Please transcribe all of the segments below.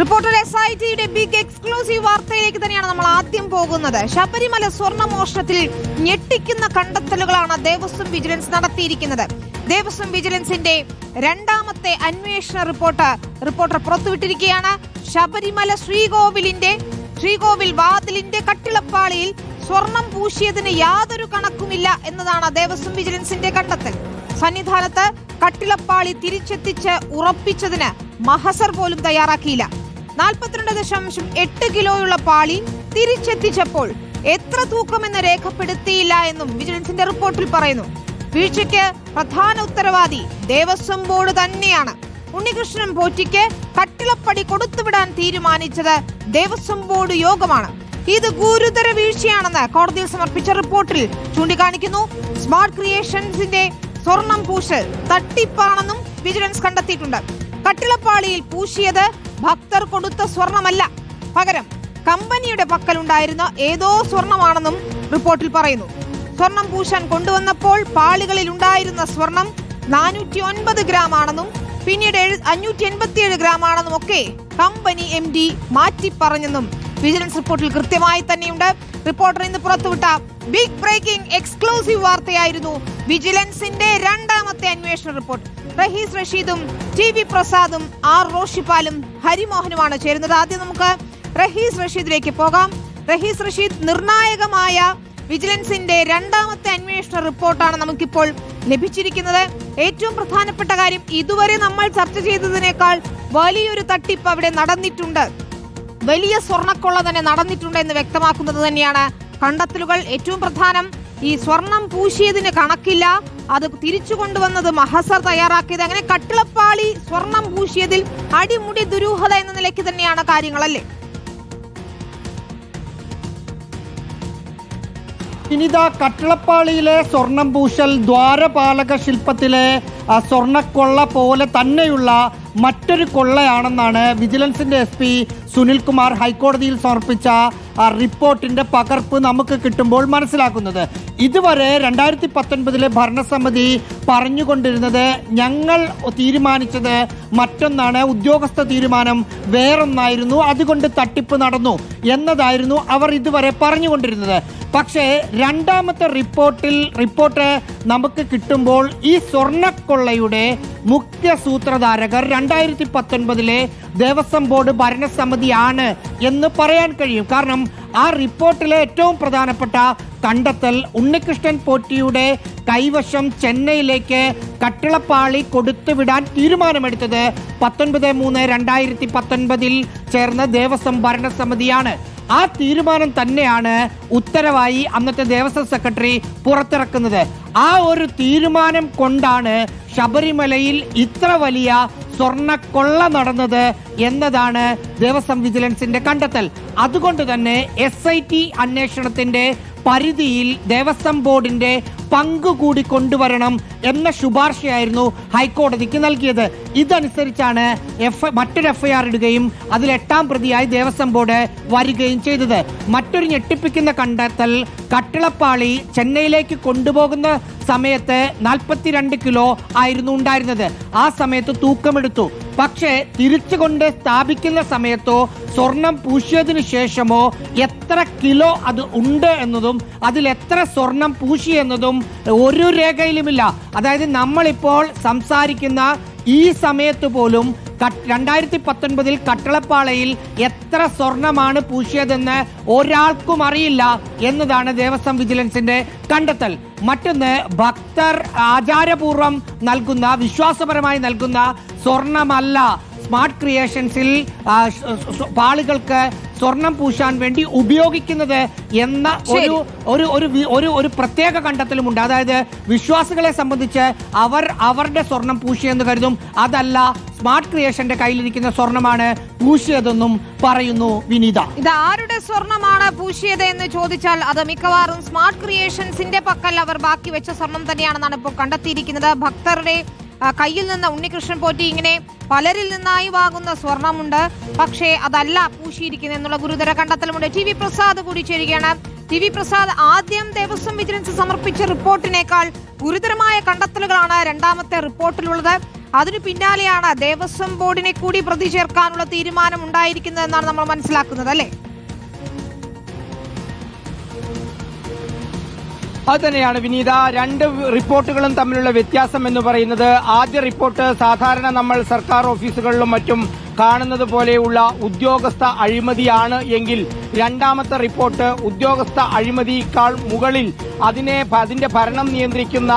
Reporter S I ടിയുടെ big exclusive വാർത്തയിലേക്ക് തന്നെയാണ് നമ്മൾ ആദ്യം പോകുന്നത്. ശബരിമല സ്വർണ മോഷണത്തിൽ ഞെട്ടിക്കുന്ന കണ്ടെത്തലുകളാണ് ദേവസ്വം വിജിലൻസ് നടത്തിയിരിക്കുന്നത്. ദേവസ്വം വിജിലൻസിന്റെ രണ്ടാമത്തെ അന്വേഷണ റിപ്പോർട്ട് റിപ്പോർട്ടർ പുറത്തുവിട്ടിരിക്കുകയാണ്. ശബരിമല ശ്രീകോവിലിന്റെ ശ്രീകോവിൽ വാതിലിന്റെ കട്ടിളപ്പാളിയിൽ സ്വർണം പൂശിയതിന് യാതൊരു കണക്കുമില്ല എന്നതാണ് ദേവസ്വം വിജിലൻസിന്റെ കണ്ടെത്തൽ സന്നിധാനത്ത് കട്ടിളപ്പാളി തിരിച്ചെത്തിച്ച് ഉറപ്പിച്ചതിന് മഹസർ പോലും തയ്യാറാക്കിയില്ല. നാൽപ്പത്തിരണ്ട് ദശാംശം എട്ട് കിലോയുള്ള പാളി തിരിച്ചെത്തിച്ചപ്പോൾ എത്ര തൂക്കമെന്ന് രേഖപ്പെടുത്തിയില്ല എന്നും വിജിലൻസിന്റെ റിപ്പോർട്ടിൽ പറയുന്നു. വീഴ്ചയ്ക്ക് പ്രധാന ഉത്തരവാദി ദേവസ്വം ബോർഡ് തന്നെയാണ്. ഉണ്ണികൃഷ്ണൻ പോറ്റിക്ക് കട്ടിളപ്പടി കൊടുത്തുവിടാൻ തീരുമാനിച്ചത് ദേവസ്വം ബോർഡ് യോഗമാണ്. ഇത് ഗുരുതര വീഴ്ചയാണെന്ന് കോടതിയിൽ സമർപ്പിച്ച റിപ്പോർട്ടിൽ ചൂണ്ടിക്കാണിക്കുന്നു. സ്മാർട്ട് ക്രിയേഷൻസിന്റെ സ്വർണം പൂശൽ തട്ടിപ്പാണെന്നും വിജിലൻസ് കണ്ടെത്തിയിട്ടുണ്ട്. കട്ടിളപ്പാളിയിൽ പൂശിയത് ഭക്തർ കൊടുത്ത സ്വർണമല്ല. പകരം കമ്പനിയുടെ പക്കലുണ്ടായിരുന്ന ഏതോ സ്വർണമാണെന്നും റിപ്പോർട്ടിൽ പറയുന്നു. സ്വർണം പൂശാൻ കൊണ്ടുവന്നപ്പോൾ പാളികളിൽ ഉണ്ടായിരുന്ന സ്വർണം നാനൂറ്റി ഒൻപത് ഗ്രാം ആണെന്നും പിന്നീട് അഞ്ഞൂറ്റി എൺപത്തിയേഴ് ഗ്രാം ആണെന്നും ഒക്കെ കമ്പനി എം ഡി മാറ്റി പറഞ്ഞെന്നും വിജിലൻസ് റിപ്പോർട്ടിൽ കൃത്യമായി തന്നെയുണ്ട്. റിപ്പോർട്ടർ ഇന്ന് പുറത്തുവിട്ട ബിഗ് ബ്രേക്കിംഗ് എക്സ്ക്ലൂസീവ് വാർത്തയായിരുന്നു വിജിലൻസിന്റെ രണ്ടാമത്തെ അന്വേഷണ റിപ്പോർട്ട്. റഹീസ് റഷീദും ടി വി പ്രസാദും ആർ റോഷിപ്പാലും ഹരിമോഹനുമാണ് ചേരുന്നത്. ആദ്യം നമുക്ക് റഹീസ് റഷീദിലേക്ക് പോകാം. റഹീസ് റഷീദ് നിർണായകമായ വിജിലൻസിന്റെ രണ്ടാമത്തെ അന്വേഷണ റിപ്പോർട്ടാണ് നമുക്കിപ്പോൾ ലഭിച്ചിരിക്കുന്നത്. ഏറ്റവും പ്രധാനപ്പെട്ട കാര്യം ഇതുവരെ നമ്മൾ ചർച്ച ചെയ്തതിനേക്കാൾ വലിയൊരു തട്ടിപ്പ് അവിടെ നടന്നിട്ടുണ്ട്. വലിയ സ്വർണക്കൊള്ള തന്നെ നടന്നിട്ടുണ്ട് എന്ന് വ്യക്തമാക്കുന്നത് തന്നെയാണ്. കണ്ടെത്തലുകൾ ഏറ്റവും പ്രധാനം. ഈ സ്വർണം പൂശിയതിന് കണക്കില്ല. അത് തിരിച്ചു കൊണ്ടുവന്നത് മഹസർ തയ്യാറാക്കിയത്. അങ്ങനെ കട്ടിളപ്പാളി സ്വർണം പൂശിയതിൽ അടിമുടി ദുരൂഹത എന്ന നിലയ്ക്ക് തന്നെയാണ് കാര്യങ്ങളല്ലേ? ഇനിത കട്ടിളപ്പാളിയിലെ സ്വർണം പൂശൽ ദ്വാരപാലക ശില്പത്തിലെ സ്വർണക്കൊള്ള പോലെ തന്നെയുള്ള മറ്റൊരു കൊള്ളയാണെന്നാണ് വിജിലൻസിന്റെ എസ് പി സുനിൽകുമാർ ഹൈക്കോടതിയിൽ സമർപ്പിച്ച റിപ്പോർട്ടിന്റെ പകർപ്പ് നമുക്ക് കിട്ടുമ്പോൾ മനസ്സിലാക്കുന്നത്. ഇതുവരെ രണ്ടായിരത്തി പത്തൊൻപതിലെ ഭരണസമിതി പറഞ്ഞുകൊണ്ടിരുന്നത് ഞങ്ങൾ തീരുമാനിച്ചത് മറ്റൊന്നാണ് ഉദ്യോഗസ്ഥ തീരുമാനം വേറൊന്നായിരുന്നു അതുകൊണ്ട് തട്ടിപ്പ് നടന്നു എന്നതായിരുന്നു അവർ ഇതുവരെ പറഞ്ഞുകൊണ്ടിരുന്നത്. പക്ഷേ രണ്ടാമത്തെ റിപ്പോർട്ടിൽ റിപ്പോർട്ട് നമുക്ക് കിട്ടുമ്പോൾ ഈ സ്വർണക്കൊള്ളയുടെ മുഖ്യ സൂത്രധാരകർ രണ്ടായിരത്തി പത്തൊൻപതിലെ ദേവസ്വം ബോർഡ് ഭരണസമിതിയാണ് എന്ന് പറയാൻ കഴിയും. കാരണം ആ റിപ്പോർട്ടിലെ ഏറ്റവും പ്രധാനപ്പെട്ട കണ്ടെത്തൽ ഉണ്ണികൃഷ്ണൻ പോറ്റിയുടെ കൈവശം ചെന്നൈയിലേക്ക് കട്ടിളപ്പാളി കൊടുത്തുവിടാൻ തീരുമാനമെടുത്തത് പത്തൊൻപത് മൂന്ന് രണ്ടായിരത്തി പത്തൊൻപതിൽ ചേർന്ന ദേവസ്വം ഭരണസമിതിയാണ്. ആ തീരുമാനം തന്നെയാണ് ഉത്തരവായി അന്നത്തെ ദേവസ്വം സെക്രട്ടറി പുറത്തിറക്കുന്നത്. ആ ഒരു തീരുമാനം കൊണ്ടാണ് ശബരിമലയിൽ ഇത്ര വലിയ സ്വർണക്കൊള്ള നടന്നത് എന്നതാണ് ദേവസ്വം വിജിലൻസിന്റെ കണ്ടെത്തൽ. അതുകൊണ്ട് തന്നെ എസ് ഐ ടി അന്വേഷണത്തിന്റെ പരിധിയിൽ ദേവസ്വം ബോർഡിന്റെ പങ്ക് കൂടി കൊണ്ടുവരണം എന്ന ശുപാർശയായിരുന്നു ഹൈക്കോടതിക്ക് നൽകിയത്. ഇതനുസരിച്ചാണ് എഫ് മറ്റൊരു എഫ്ഐആർ ഇടുകയും അതിൽ എട്ടാം പ്രതിയായി ദേവസ്വം ബോർഡ് വരികയും ചെയ്തത്. മറ്റൊരു ഞെട്ടിപ്പിക്കുന്ന കണ്ടെത്തൽ കട്ടിളപ്പാളി ചെന്നൈയിലേക്ക് കൊണ്ടുപോകുന്ന സമയത്ത് നാൽപ്പത്തിരണ്ട് കിലോ ആയിരുന്നു ഉണ്ടായിരുന്നത്. ആ സമയത്ത് തൂക്കമെടുത്തു. പക്ഷേ തിരിച്ചുകൊണ്ട് സ്ഥാപിക്കുന്ന സമയത്തോ സ്വർണം പൂശിയതിനു ശേഷമോ എത്ര കിലോ അത് ഉണ്ട് എന്നതും അതിൽ എത്ര സ്വർണം പൂശി എന്നതും ഒരു രേഖയിലുമില്ല. അതായത് നമ്മളിപ്പോൾ സംസാരിക്കുന്ന ഈ സമയത്ത് പോലും രണ്ടായിരത്തി പത്തൊൻപതിൽ കട്ടളപ്പാളയിൽ എത്ര സ്വർണമാണ് പൂശിയതെന്ന് ഒരാൾക്കും അറിയില്ല എന്നതാണ് ദേവസ്വം വിജിലൻസിന്റെ കണ്ടെത്തൽ. മറ്റൊന്ന് ഭക്തർ ആചാരപൂർവം നൽകുന്ന വിശ്വാസപരമായി നൽകുന്ന സ്വർണമല്ല. സ്മാർട്ട് ക്രിയേഷൻസിൽ പാളികൾക്ക് സ്വർണം പൂശാൻ വേണ്ടി ഉപയോഗിക്കുന്നത് എന്ന ഒരു ഒരു ഒരു ഒരു പ്രത്യേക കണ്ടെത്തലുമുണ്ട്. അതായത് വിശ്വാസികളെ സംബന്ധിച്ച് അവർ അവരുടെ സ്വർണം പൂശിയെന്ന് കരുതും. അതല്ല സ്മാർട്ട് ക്രിയേഷന്റെ കയ്യിലിരിക്കുന്ന സ്വർണമാണ് പൂശിയതെന്നും പറയുന്നു വിനീത. ഇത് ആരുടെ സ്വർണമാണ് പൂശിയത് എന്ന് ചോദിച്ചാൽ അത് മിക്കവാറും സ്മാർട്ട് ക്രിയേഷൻസിന്റെ പക്കൽ അവർ ബാക്കി വെച്ച സ്വർണം തന്നെയാണെന്നാണ് ഇപ്പോൾ കണ്ടെത്തിയിരിക്കുന്നത്. ഭക്തരുടെ കയ്യിൽ നിന്ന് ഉണ്ണികൃഷ്ണൻ പോറ്റി ഇങ്ങനെ പലരിൽ നിന്നായി വാങ്ങുന്ന സ്വർണമുണ്ട്. പക്ഷേ അതല്ല പൂശിയിരിക്കുന്നത് എന്നുള്ള ഗുരുതര കണ്ടെത്തലുമുണ്ട്. ടി വി പ്രസാദ് കൂടി ചേരുകയാണ്. ടി വി പ്രസാദ് ആദ്യം ദേവസ്വം വിജിലൻസ് സമർപ്പിച്ച റിപ്പോർട്ടിനേക്കാൾ ഗുരുതരമായ കണ്ടെത്തലുകളാണ് രണ്ടാമത്തെ റിപ്പോർട്ടിലുള്ളത്. അതിനു പിന്നാലെയാണ് ദേവസ്വം ബോർഡിനെ കൂടി പ്രതി ചേർക്കാനുള്ള തീരുമാനം ഉണ്ടായിരിക്കുന്നത് എന്നാണ് നമ്മൾ മനസ്സിലാക്കുന്നത് അല്ലേ? അത് തന്നെയാണ് വിനീത രണ്ട് റിപ്പോർട്ടുകളും തമ്മിലുള്ള വ്യത്യാസം എന്ന് പറയുന്നത്. ആദ്യ റിപ്പോർട്ട് സാധാരണ നമ്മൾ സർക്കാർ ഓഫീസുകളിലും മറ്റും കാണുന്നത് പോലെയുള്ള ഉദ്യോഗസ്ഥ അഴിമതിയാണ് എങ്കിൽ രണ്ടാമത്തെ റിപ്പോർട്ട് ഉദ്യോഗസ്ഥ അഴിമതിയേക്കാൾ മുകളിൽ അതിനെ അതിന്റെ ഭരണം നിയന്ത്രിക്കുന്ന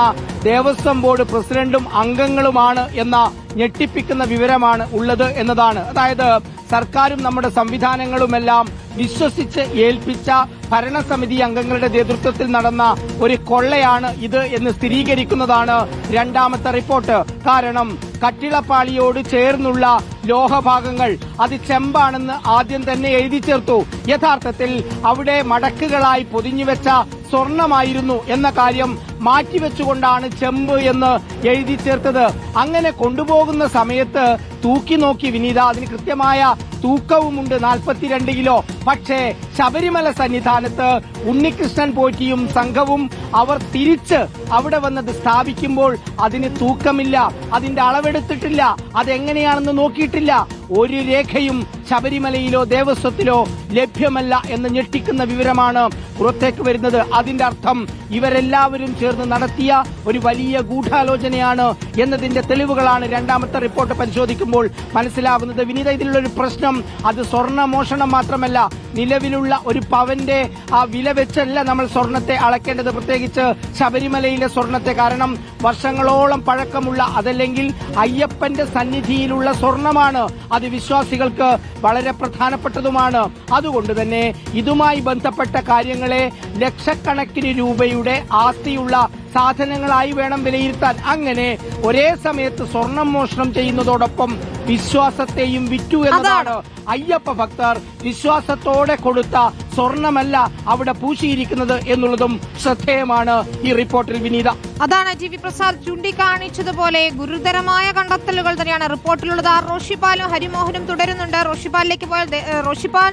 ദേവസ്വം ബോർഡ് പ്രസിഡന്റും അംഗങ്ങളുമാണ് എന്ന ഞെട്ടിപ്പിക്കുന്ന വിവരമാണ് ഉള്ളത് എന്നതാണ്. അതായത് സർക്കാരും നമ്മുടെ സംവിധാനങ്ങളുമെല്ലാം വിശ്വസിച്ച് ഏൽപ്പിച്ച ഭരണസമിതി അംഗങ്ങളുടെ നേതൃത്വത്തിൽ നടന്ന ഒരു കൊള്ളയാണ് ഇത് എന്ന് സ്ഥിരീകരിക്കുന്നതാണ് രണ്ടാമത്തെ റിപ്പോർട്ട്. കാരണം കട്ടിളപ്പാളിയോട് ചേർന്നുള്ള ലോഹഭാഗങ്ങൾ അത് ചെമ്പാണെന്ന് ആദ്യം തന്നെ എഴുതി ചേർത്തു. യഥാർത്ഥത്തിൽ അവിടെ മടക്കുകളായി പൊതിഞ്ഞുവെച്ച സ്വർണമായിരുന്നു എന്ന കാര്യം മാറ്റിവെച്ചുകൊണ്ടാണ് ചെമ്പ് എന്ന് എഴുതി ചേർത്തത്. അങ്ങനെ കൊണ്ടുപോകുന്ന സമയത്ത് തൂക്കി നോക്കി വിനീത. അതിന് കൃത്യമായ തൂക്കവുമുണ്ട്. നാൽപ്പത്തിരണ്ട് കിലോ. പക്ഷേ ശബരിമല സന്നിധാനത്ത് ഉണ്ണികൃഷ്ണൻ പോറ്റിയും സംഘവും അവർ തിരിച്ച് അവിടെ വന്നത് സ്ഥാപിക്കുമ്പോൾ അതിന് തൂക്കമില്ല. അതിന്റെ അളവെടുത്തിട്ടില്ല. അതെങ്ങനെയാണെന്ന് നോക്കിയിട്ടില്ല. ഒരു രേഖയും ശബരിമലയിലോ ദേവസ്വത്തിലോ ലഭ്യമല്ല എന്ന് ഞെട്ടിക്കുന്ന വിവരമാണ് പുറത്തേക്ക് വരുന്നത്. അതിന്റെ അർത്ഥം ഇവരെല്ലാവരും ചേർന്ന് നടത്തിയ ഒരു വലിയ ഗൂഢാലോചനയാണ് എന്നതിന്റെ തെളിവുകളാണ് രണ്ടാമത്തെ റിപ്പോർട്ട് പരിശോധിക്കുമ്പോൾ മനസ്സിലാകുന്നത് വിനീത ഇതിലുള്ള ഒരു പ്രശ്നം അത് സ്വർണ മോഷണം മാത്രമല്ല. നിലവിലുള്ള ഒരു പവന്റെ ആ വില വെച്ചല്ല നമ്മൾ സ്വർണത്തെ അളക്കേണ്ടത്. പ്രത്യേകിച്ച് ശബരിമലയിലെ സ്വർണത്തെ കാരണം വർഷങ്ങളോളം പഴക്കമുള്ള അതല്ലെങ്കിൽ അയ്യപ്പന്റെ സന്നിധിയിലുള്ള സ്വർണമാണ്. അത് വിശ്വാസികൾക്ക് വളരെ പ്രധാനപ്പെട്ടതുമാണ്. അതുകൊണ്ട് തന്നെ ഇതുമായി ബന്ധപ്പെട്ട കാര്യങ്ങളെ ലക്ഷക്കണക്കിന് രൂപയുടെ ആസ്തിയുള്ള സാധനങ്ങളായി വേണം വിലയിരുത്താൻ. അങ്ങനെ ഒരേ സമയത്ത് സ്വർണം മോഷണം ചെയ്യുന്നതോടൊപ്പം വിശ്വാസത്തെയും വിറ്റു എന്നതാണ് അയ്യപ്പ ഭക്തർ വിശ്വാസത്തോടെ കൊടുത്ത സ്വർണമല്ല അവിടെ പൂശിയിരിക്കുന്നത് എന്നുള്ളതും ശ്രദ്ധേയമാണ് ഈ റിപ്പോർട്ടിൽ വിനീത. അതാണ് ജി വി പ്രസാദ് ചൂണ്ടിക്കാണിച്ചതുപോലെ ഗുരുതരമായ കണ്ടെത്തലുകൾ തന്നെയാണ് റിപ്പോർട്ടിലുള്ളത്. ആ റോഷിപ്പാലും ഹരിമോഹനും തുടരുന്നുണ്ട്. റോഷിപ്പാലിലേക്ക് പോയാൽ റോഷിപ്പാൽ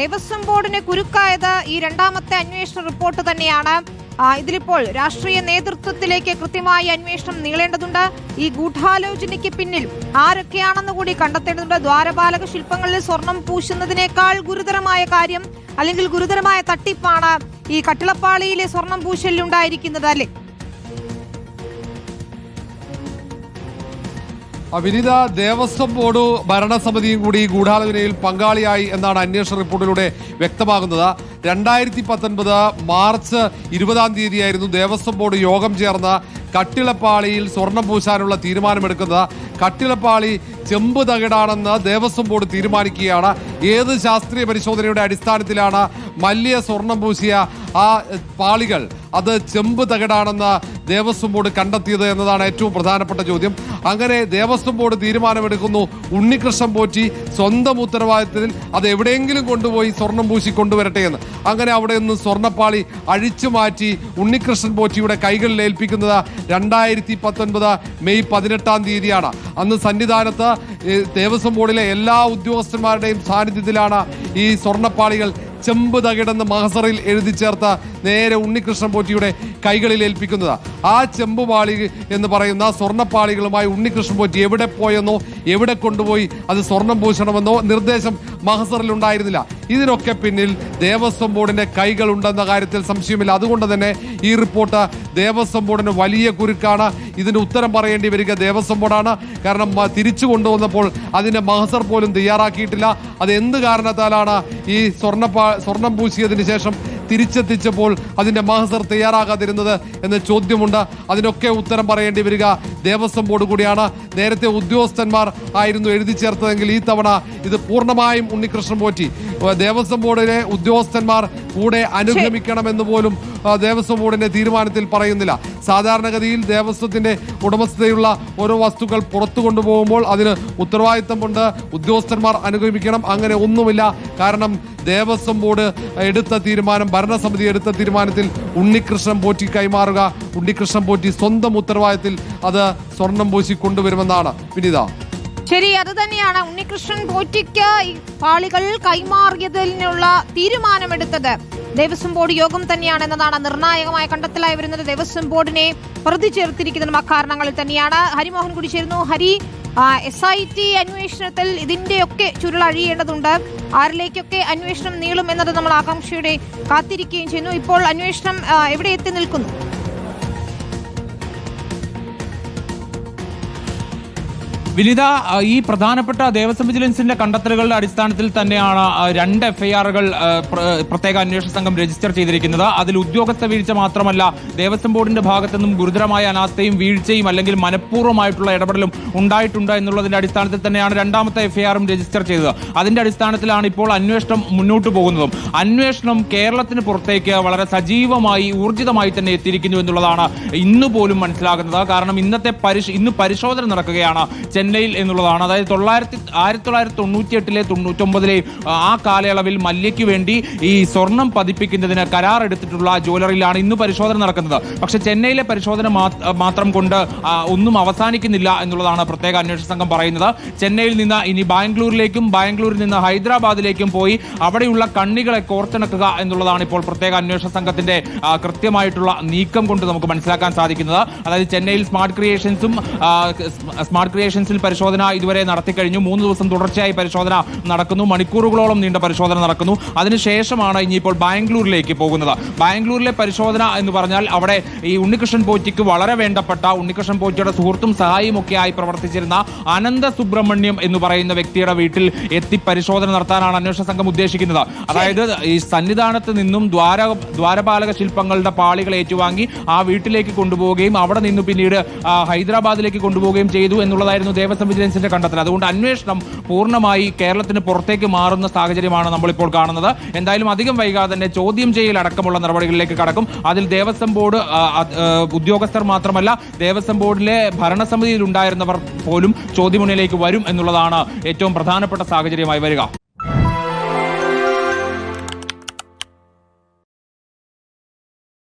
ദേവസ്വം ബോർഡിന് കുരുക്കായത് ഈ രണ്ടാമത്തെ അന്വേഷണ റിപ്പോർട്ട് തന്നെയാണ്. ഇതിലിപ്പോൾ രാഷ്ട്രീയ നേതൃത്വത്തിലേക്ക് കൃത്യമായി അന്വേഷണം നീളേണ്ടതുണ്ട്. ഈ ഗൂഢാലോചനയ്ക്ക് പിന്നിൽ ആരൊക്കെയാണെന്ന് കൂടി കണ്ടെത്തേണ്ടതുണ്ട്. ദ്വാരപാലക ശില്പങ്ങളിൽ സ്വർണം പൂശുന്നതിനേക്കാൾ ഗുരുതരമായ കാര്യം അല്ലെങ്കിൽ ഗുരുതരമായ തട്ടിപ്പാണ് ഈ കട്ടിളപ്പാളിയിലെ സ്വർണം പൂശലിലുണ്ടായിരിക്കുന്നത് അല്ലേ? വിനിത ദേവസ്വം ബോർഡ് ഭരണസമിതിയും കൂടി ഗൂഢാലോചനയിൽ പങ്കാളിയായി എന്നാണ് അന്വേഷണ റിപ്പോർട്ടിലൂടെ വ്യക്തമാകുന്നത്. രണ്ടായിരത്തി പത്തൊൻപത് മാർച്ച് ഇരുപതാം തീയതിയായിരുന്നു ദേവസ്വം ബോർഡ് യോഗം ചേർന്ന കട്ടിളപ്പാളിയിൽ സ്വർണം പൂശാനുള്ള തീരുമാനമെടുക്കുന്നത്. കട്ടിളപ്പാളി ചെമ്പ് തകിടാണെന്ന് ദേവസ്വം ബോർഡ് തീരുമാനിക്കുകയാണ്. ഏത് ശാസ്ത്രീയ പരിശോധനയുടെ അടിസ്ഥാനത്തിലാണ് മല്ലിയ സ്വർണം പൂശിയ ആ പാളികൾ അത് ചെമ്പ് തകിടാണെന്ന് ദേവസ്വം ബോർഡ് കണ്ടെത്തിയത് എന്നതാണ് ഏറ്റവും പ്രധാനപ്പെട്ട ചോദ്യം. അങ്ങനെ ദേവസ്വം ബോർഡ് തീരുമാനമെടുക്കുന്നു. ഉണ്ണികൃഷ്ണൻ പോറ്റി സ്വന്തം ഉത്തരവാദിത്തത്തിൽ അത് എവിടെയെങ്കിലും കൊണ്ടുപോയി സ്വർണം പൂശി കൊണ്ടുവരട്ടെ എന്ന്. അങ്ങനെ അവിടെ നിന്ന് സ്വർണപ്പാളി അഴിച്ചു മാറ്റി ഉണ്ണികൃഷ്ണൻ പോറ്റിയുടെ കൈകളിൽ ഏൽപ്പിക്കുന്നത് രണ്ടായിരത്തി പത്തൊൻപത് മെയ് പതിനെട്ടാം തീയതിയാണ്. അന്ന് സന്നിധാനത്ത് ദേവസ്വം ബോർഡിലെ എല്ലാ ഉദ്യോഗസ്ഥന്മാരുടെയും സാന്നിധ്യത്തിലാണ് ഈ സ്വർണപ്പാളികൾ ചെമ്പ് തകിടെന്ന് മഹസറിൽ എഴുതി ചേർത്ത നേരെ ഉണ്ണികൃഷ്ണൻ പോറ്റിയുടെ കൈകളിൽ ഏൽപ്പിക്കുന്നത്. ആ ചെമ്പുപാളി എന്ന് പറയുന്ന സ്വർണപ്പാളികളുമായി ഉണ്ണികൃഷ്ണൻ പോറ്റി എവിടെ പോയെന്നോ എവിടെ കൊണ്ടുപോയി അത് സ്വർണം പൂശണമെന്നോ നിർദ്ദേശം മഹസറിൽ ഉണ്ടായിരുന്നില്ല ഇതിനൊക്കെ പിന്നിൽ ദേവസ്വം ബോർഡിന്റെ കൈകൾ ഉണ്ടെന്ന കാര്യത്തിൽ സംശയമില്ല. അതുകൊണ്ട് തന്നെ ഈ റിപ്പോർട്ട് ദേവസ്വം ബോർഡിന് വലിയ കുരുക്കാണ്. ഇതിന് ഉത്തരം പറയേണ്ടി വരിക ദേവസ്വം ബോർഡാണ്. കാരണം തിരിച്ചു കൊണ്ടുവന്നപ്പോൾ അതിന്റെ മഹസർ പോലും തയ്യാറാക്കിയിട്ടില്ല. അത് എന്ത് കാരണത്താലാണ് ഈ സ്വർണ സ്വർണം പൂശിയതിന് ശേഷം തിരിച്ചെത്തിച്ചപ്പോൾ അതിന്റെ മഹസർ തയ്യാറാകാതിരുന്നത് എന്ന ചോദ്യമുണ്ട്. അതിനൊക്കെ ഉത്തരം പറയേണ്ടി വരിക ദേവസ്വം ബോർഡ് കൂടിയാണ്. നേരത്തെ ഉദ്യോഗസ്ഥന്മാർ ആയിരുന്നു എഴുതി ചേർത്തതെങ്കിൽ ഈ തവണ ഇത് പൂർണമായും ഉണ്ണികൃഷ്ണൻ പോറ്റി. ദേവസ്വം ബോർഡിലെ ഉദ്യോഗസ്ഥന്മാർ കൂടെ അനുഗമിക്കണമെന്ന് പോലും ദേവസ്വം ബോർഡിന്റെ തീരുമാനത്തിൽ പറയുന്നില്ല. സാധാരണഗതിയിൽ ദേവസ്വത്തിന്റെ ഉടമസ്ഥതയുള്ള ഓരോ വസ്തുക്കൾ പുറത്തു കൊണ്ടുപോകുമ്പോൾ അതിന് ഉത്തരവാദിത്തമുണ്ട്. ഉദ്യോഗസ്ഥന്മാർ അനുഗമിക്കണം അങ്ങനെ ഒന്നുമില്ല. കാരണം ദേവസ്വം ബോർഡ് എടുത്ത തീരുമാനം ഭരണസമിതി എടുത്ത തീരുമാനത്തിൽ ഉണ്ണികൃഷ്ണൻ പോറ്റി കൈമാറുക ഉണ്ണികൃഷ്ണൻ പോറ്റി സ്വന്തം ഉത്തരവാദിത്തത്തിൽ അത് സ്വർണം പൂശി കൊണ്ടുവരുമെന്നാണ്. വിനിത. ശരി അത് തന്നെയാണ്. ഉണ്ണികൃഷ്ണൻ പോറ്റിക്ക് ഈ പാളികൾ കൈമാറിയതിനുള്ള തീരുമാനമെടുത്തത്. ദേവസ്വം ബോർഡ് യോഗം തന്നെയാണ് എന്നതാണ് നിർണായകമായ കണ്ടെത്തലായി വരുന്നത്. ദേവസ്വം ബോർഡിനെ പ്രതി ചേർത്തിരിക്കുന്നതും അക്കാരണങ്ങളിൽ തന്നെയാണ്. ഹരിമോഹൻ കൂടി ചേരുന്നു. ഹരി എസ് ഐ ടി അന്വേഷണത്തിൽ ഇതിന്റെയൊക്കെ ചുരുളഴിയേണ്ടതുണ്ട്. ആരിലേക്കൊക്കെ അന്വേഷണം നീളും എന്നത് നമ്മൾ ആകാംക്ഷയുടെ കാത്തിരിക്കുകയും ചെയ്യുന്നു. ഇപ്പോൾ അന്വേഷണം എവിടെ എത്തി നിൽക്കുന്നു? വിനിത ഈ പ്രധാനപ്പെട്ട ദേവസ്വം വിജിലൻസിന്റെ കണ്ടെത്തലുകളുടെ അടിസ്ഥാനത്തിൽ തന്നെയാണ് രണ്ട് എഫ്ഐആറുകൾ പ്രത്യേക അന്വേഷണ സംഘം രജിസ്റ്റർ ചെയ്തിരിക്കുന്നത്. അതിൽ ഉദ്യോഗസ്ഥ വീഴ്ച മാത്രമല്ല ദേവസ്വം ബോർഡിന്റെ ഭാഗത്തു നിന്നും ഗുരുതരമായ അനാസ്ഥയും വീഴ്ചയും അല്ലെങ്കിൽ മനഃപൂർവമായിട്ടുള്ള ഇടപെടലും ഉണ്ടായിട്ടുണ്ട് എന്നുള്ളതിന്റെ അടിസ്ഥാനത്തിൽ തന്നെയാണ് രണ്ടാമത്തെ എഫ്ഐആറും രജിസ്റ്റർ ചെയ്തത്. അതിന്റെ അടിസ്ഥാനത്തിലാണ് ഇപ്പോൾ അന്വേഷണം മുന്നോട്ട് പോകുന്നതും. അന്വേഷണം കേരളത്തിന് പുറത്തേക്ക് വളരെ സജീവമായി ഊർജിതമായി തന്നെ എത്തിയിരിക്കുന്നു എന്നുള്ളതാണ് ഇന്ന് പോലും മനസ്സിലാകുന്നത്. കാരണം ഇന്നത്തെ പരിശ് ഇന്ന് പരിശോധന നടക്കുകയാണ്. ചെന്നൈയിൽ എന്നുള്ളതാണ്. അതായത് തൊള്ളായിരത്തി ആയിരത്തി തൊള്ളായിരത്തി തൊണ്ണൂറ്റി എട്ടിലെ തൊണ്ണൂറ്റൊമ്പതിലെ ആ കാലയളവിൽ മല്യയ്ക്ക് വേണ്ടി ഈ സ്വർണം പതിപ്പിക്കുന്നതിന് കരാർ എടുത്തിട്ടുള്ള ജ്വല്ലറിയിലാണ് ഇന്ന് പരിശോധന നടക്കുന്നത്. പക്ഷേ ചെന്നൈയിലെ പരിശോധന മാത്രം കൊണ്ട് ഒന്നും അവസാനിക്കുന്നില്ല എന്നുള്ളതാണ് പ്രത്യേക അന്വേഷണ സംഘം പറയുന്നത്. ചെന്നൈയിൽ നിന്ന് ഇനി ബാംഗ്ലൂരിലേക്കും ബാംഗ്ലൂരിൽ നിന്ന് ഹൈദരാബാദിലേക്കും പോയി അവിടെയുള്ള കണ്ണികളെ കോർത്തിണക്കുക എന്നുള്ളതാണ് ഇപ്പോൾ പ്രത്യേക അന്വേഷണ സംഘത്തിന്റെ കൃത്യമായിട്ടുള്ള നീക്കം കൊണ്ട് നമുക്ക് മനസ്സിലാക്കാൻ സാധിക്കുന്നത്. അതായത് ചെന്നൈയിൽ സ്മാർട്ട് ക്രിയേഷൻസും സ്മാർട്ട് ക്രിയേഷൻസിൽ പരിശോധന ഇതുവരെ നടത്തിക്കഴിഞ്ഞു. മൂന്ന് ദിവസം തുടർച്ചയായി പരിശോധന നടക്കുന്നു. മണിക്കൂറുകളോളം നീണ്ട പരിശോധന നടക്കുന്നു. അതിനുശേഷമാണ് ഇനിയിപ്പോൾ ബാംഗ്ലൂരിലേക്ക് പോകുന്നത്. ബാംഗ്ലൂരിലെ പരിശോധന എന്ന് പറഞ്ഞാൽ അവിടെ ഈ ഉണ്ണികൃഷ്ണൻ പോറ്റിക്ക് വളരെ വേണ്ടപ്പെട്ട ഉണ്ണികൃഷ്ണൻ പോറ്റിയുടെ സുഹൃത്തും സഹായിയും ഒക്കെ ആയി പ്രവർത്തിച്ചിരുന്ന അനന്ത സുബ്രഹ്മണ്യം എന്ന് പറയുന്ന വ്യക്തിയുടെ വീട്ടിൽ എത്തി പരിശോധന നടത്താനാണ് അന്വേഷണ സംഘം ഉദ്ദേശിക്കുന്നത്. അതായത് ഈ സന്നിധാനത്ത് നിന്നും ദ്വാര ദ്വാരപാലക ശില്പങ്ങളുടെ പാളികൾ ഏറ്റുവാങ്ങി ആ വീട്ടിലേക്ക് കൊണ്ടുപോവുകയും അവിടെ നിന്ന് പിന്നീട് ഹൈദരാബാദിലേക്ക് കൊണ്ടുപോവുകയും ചെയ്തു എന്നുള്ളതായിരുന്നു ദേവസ്വം വിജിലൻസിന്റെ കണ്ടെത്തൽ. അതുകൊണ്ട് അന്വേഷണം പൂർണമായി കേരളത്തിന് പുറത്തേക്ക് മാറുന്ന സാഹചര്യമാണ് നമ്മളിപ്പോൾ കാണുന്നത്. എന്തായാലും അധികം വൈകാതെ തന്നെ ചോദ്യം ചെയ്യൽ അടക്കമുള്ള നടപടികളിലേക്ക് കടക്കും. അതിൽ ദേവസ്വം ബോർഡ് ഉദ്യോഗസ്ഥർ മാത്രമല്ല ദേവസ്വം ബോർഡിലെ ഭരണസമിതിയിൽ ഉണ്ടായിരുന്നവർ പോലും ചോദ്യമുന്നിലേക്ക് വരും എന്നുള്ളതാണ് ഏറ്റവും പ്രധാനപ്പെട്ട സാഹചര്യമായി വരിക.